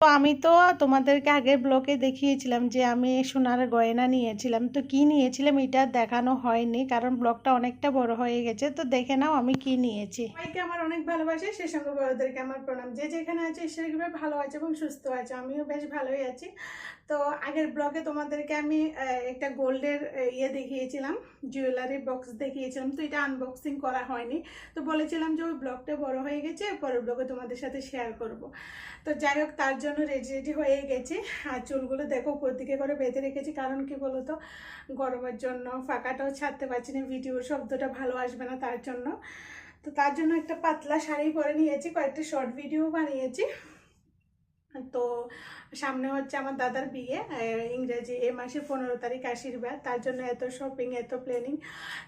তো আমি তো তোমাদেরকে আগের ব্লকে দেখিয়েছিলাম যে আমি সোনার গয়না নিয়েছিলাম। তো কি নিয়েছিলাম এটা দেখানো হয়নি, কারণ ব্লকটা অনেকটা বড় হয়ে গেছে। তো দেখে নাও আমি কি নিয়েছি। সবাইকে আমার অনেক ভালোবাসে, সে সঙ্গে বড়দেরকে আমার প্রণাম। যে যেখানে আছে সেভাবে ভালো আছে এবং সুস্থ আছে, আমিও বেশ ভালোই আছি। তো আগের ব্লগে তোমাদেরকে আমি একটা গোল্ডের ইয়ে দেখিয়েছিলাম জুয়েলারি বক্স দেখিয়েছিলাম, তো এটা আনবক্সিং করা হয়নি। তো বলেছিলাম যে ওই ব্লগটা বড় হয়ে গেছে, পরের ব্লগে তোমাদের সাথে শেয়ার করব। তো যাই হোক, তার জন্য রেডি রেডি হয়ে গেছি। আর চুলগুলো দেখো, উপর দিকে করে বেঁধে রেখেছি, কারণ কি বলতো, গরমের জন্য ফাঁকাটাও ছাড়তে পারছি না ভিডিওর শব্দটা ভালো আসবে না তার জন্য। তো তার জন্য একটা পাতলা শাড়ি পরে নিয়েছি, কয়েকটা শর্ট ভিডিও বানিয়েছি। তো সামনে হচ্ছে আমার দাদার বিয়ে ইংরেজি এ মাসের পনেরো তারিখ আশীর্বাদ। তার জন্য এত শপিং এত প্ল্যানিং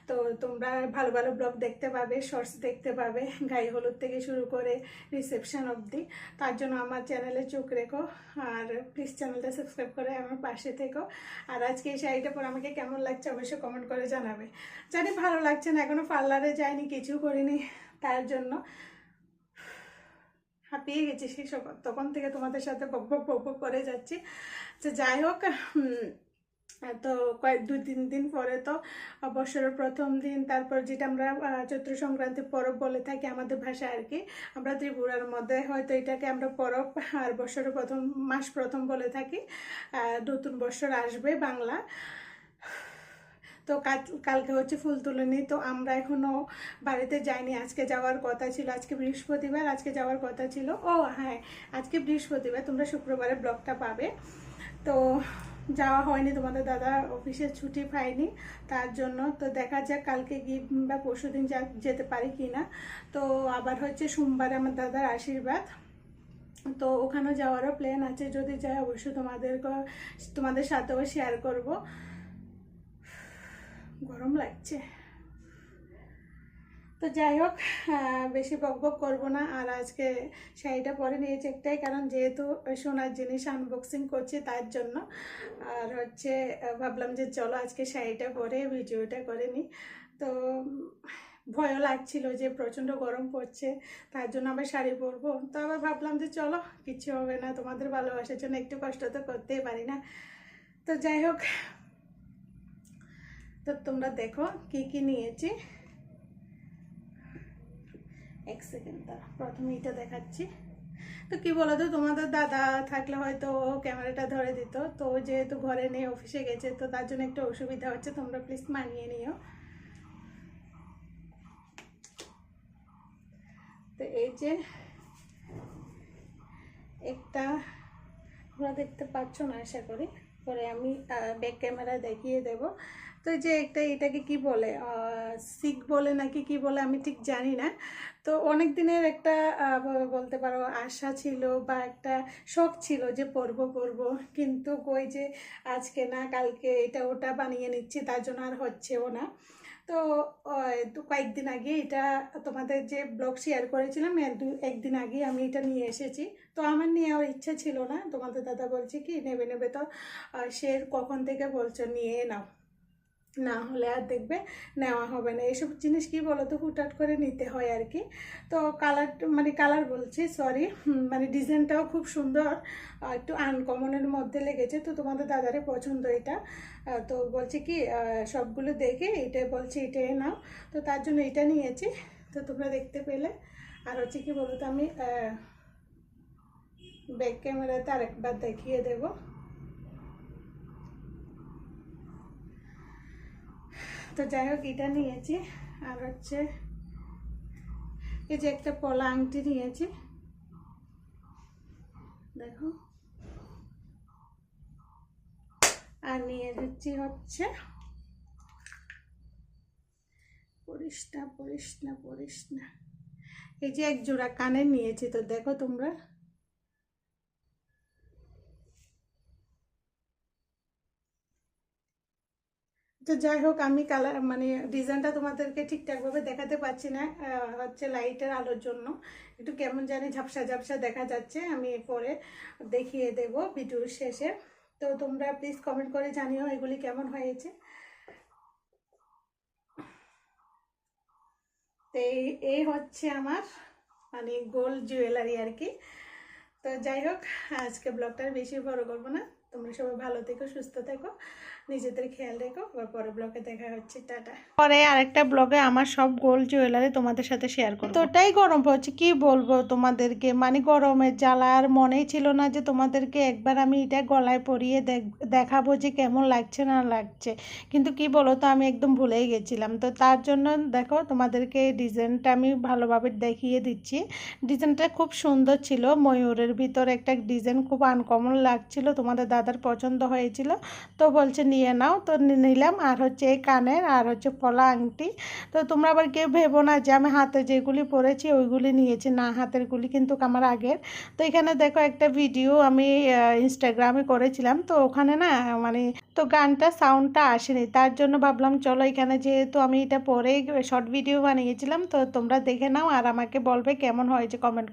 তো তোমরা ভালো ভালো ব্লগ দেখতে পাবে শর্টস দেখতে পাবে, গায়ে হলুদ থেকে শুরু করে রিসেপশন অবধি। তার জন্য আমার চ্যানেলে চোখ রেখো আর প্লিজ চ্যানেলটা সাবস্ক্রাইব করে আমার পাশে থেকো। আর আজকে এই শাড়িটা পরে আমাকে কেমন লাগছে অবশ্যই কমেন্ট করে জানাবে। জানি ভালো লাগছে না এখনও পার্লারে যাইনি, কিছু করিনি তার জন্য। হাঁপিয়ে গেছি সেই সব তখন থেকে তোমাদের সাথে বক বক বক বক করে যাচ্ছি। তো যাই হোক তো কয়েক দুই তিন দিন পরে তো বছরের প্রথম দিন, তারপর যেটা আমরা চৈত্র সংক্রান্তি পরব বলে থাকি আমাদের ভাষায় আর কি, আমরা ত্রিপুরার মধ্যে হয়তো এটাকে আমরা পরব আর বছরের প্রথম, মাস প্রথম বলে থাকি নতুন বছর আসবে বাংলা। তো কাল- কালকে হচ্ছে ফুল তুলনি তো আমরা এখনও বাড়িতে যাইনি। আজকে যাওয়ার কথা ছিল, আজকে বৃহস্পতিবার, আজকে যাওয়ার কথা ছিল। ও হ্যাঁ আজকে বৃহস্পতিবার, তোমরা শুক্রবারে ব্লগটা পাবে। তো যাওয়া হয়নি, তোমাদের দাদা অফিসে ছুটি পাইনি তার জন্য। তো দেখা যাক কালকে গিয়ে বা পরশু দিন যেতে পারি কি না তো আবার হচ্ছে সোমবারে আমার দাদার আশীর্বাদ। তো ওখানে যাওয়ারও প্ল্যান আছে। যদি যাই, অবশ্যই তোমাদের তোমাদের সাথেও শেয়ার করব। গরম লাগছে। তো যাই হোক বেশি বক বক করব না। আর আজকে শাড়িটা পরে নিয়েছি একটাই, কারণ যেহেতু সোনার জিনিস আনবক্সিং করছি তার জন্য। আর হচ্ছে ভাবলাম যে চলো আজকে শাড়িটা পরে ভিডিওটা করে নিই। তো ভয়ও লাগছিল যে প্রচণ্ড গরম পড়ছে, তার জন্য আবার শাড়ি পরবো। তো আবার ভাবলাম যে চলো কিচ্ছু হবে না, তোমাদের ভালোবাসার জন্য একটু কষ্ট তো করতেই পারি না। তো যাই হোক তো তোমরা দেখো কি কি নিয়েছি। এক সেকেন্ড দাঁড়া, প্রথমে এটা দেখাচ্ছি। তো কি বলো তো তোমাদের দাদা থাকলে হয়তো ও ক্যামেরাটা ধরে দিত। তো যেহেতু ঘরে নেই অফিসে গেছে, তো তার জন্য একটু অসুবিধা হচ্ছে। তোমরা প্লিজ মানিয়ে নিও। তো এই যে একটা, তোমরা দেখতে পাচ্ছ না, আশা করি। পরে আমি ব্যাক ক্যামেরা দেখিয়ে দেব। তো যে একটা এটাকে কি বলে শিখ বলে নাকি কি বলে আমি ঠিক জানি না তো অনেক দিনের একটা বলতে পারো, আশা ছিল বা একটা শখ ছিল যে পরবো পরবো। কিন্তু কই যে আজকে না, কালকে এটা ওটা বানিয়ে নিচ্ছি, তার জন্য আর হচ্ছেও না। তো কয়েকদিন আগে এটা তোমাদের যে ব্লগ শেয়ার করেছিলাম দু, একদিন আগে আমি এটা নিয়ে এসেছি। তো আমার নেওয়ার ইচ্ছা ছিল না, তোমাদের দাদা বলছে কি, নেবে নেবে তো সে কখন থেকে বলছো, নিয়ে নাও। না হলে আর দেখবে নেওয়া হবে না। এইসব জিনিস কি বলো তো হুটহাট করে নিতে হয় আর কি। তো কালার মানে কালার বলছি সরি মানে ডিজাইনটাও খুব সুন্দর একটু আনকমনের মধ্যে লেগেছে, তো তোমাদের দাদারে পছন্দ এটা। তো বলছে কি সবগুলো দেখে এটা বলছে, এটাই নাও। তো তার জন্য এটা নিয়েছি, তো তোমরা দেখতে পেলে। আর হচ্ছে কি বলো তো আমি ব্যাক ক্যামেরাতে আরেকবার দেখিয়ে দেবো। তো যাই হোক, এটা নিয়েছি। আর হচ্ছে এই যে একটা পলা আংটি নিয়েছি। দেখো। আর নিয়ে যাচ্ছি হচ্ছে পড়িস না পড়িস না না এই যে এক জোড়া কানের নিয়েছি, তো দেখো তোমরা। তো যাই হোক, আমি কালার মানে ডিজাইনটা তোমাদেরকে ঠিকঠাকভাবে দেখাতে পারছি না হচ্ছে লাইটের আলোর জন্য। একটু কেমন জানি ঝাপসা ঝাপসা দেখা যাচ্ছে, আমি পরে দেখিয়ে দেব ভিডিওর শেষে। তো তোমরা প্লিজ কমেন্ট করে জানিও এগুলি কেমন হয়েছে। তো এই হচ্ছে আমার মানে গোল্ড জুয়েলারি আর কি। তো যাই হোক, আজকে ব্লগটা বেশি বড় করব না। তোমরা সবাই ভালো থেকো সুস্থ থেকো নিজেদের খেয়াল রেখো আবার পরে ব্লগে দেখা হচ্ছে টাটা। পরে আরেকটা ব্লগে আমার সব গোল জুয়েলারি তোমাদের সাথে শেয়ার করব। তো ওটাই গরম পড়ছে কি বলব তোমাদেরকে? মানে গরমের জ্বালা আর মনেই ছিল না যে তোমাদেরকে একবার আমি এটা গলায় পরিয়ে দেখ- দেখাবো যে কেমন লাগছে না লাগছে। কিন্তু কি বলো তো আমি একদম ভুলেই গেছিলাম। তো তার জন্য দেখো তোমাদেরকে ডিজাইনটা আমি ভালোভাবে দেখিয়ে দিচ্ছি। ডিজাইনটা খুব সুন্দর ছিল ময়ূরের ভিতর একটা ডিজাইন খুব আনকমন লাগছিল তোমাদের দাদার পছন্দ হয়েছিল। তো বলছে, নিয়ে নাও। তো নিলাম। আর হচ্ছে এই কানের আর হচ্ছে পলা আংটি। তো তোমরা আবার কেউ ভেবো না যে আমি হাতে যেগুলি পরেছি ওইগুলি নিয়েছি, না হাতেরগুলি কিন্তু আমার আগের। তো এখানে দেখো একটা ভিডিও আমি ইনস্টাগ্রামে করেছিলাম। তো ওখানে না মানে তো গানটা সাউন্ডটা আসেনি। তার জন্য ভাবলাম, চলো এখানে যেহেতু আমি এটা পরেই শর্ট ভিডিও বানিয়েছিলাম, তো তোমরা দেখে নাও আর আমাকে বলবে কেমন হয়েছে কমেন্ট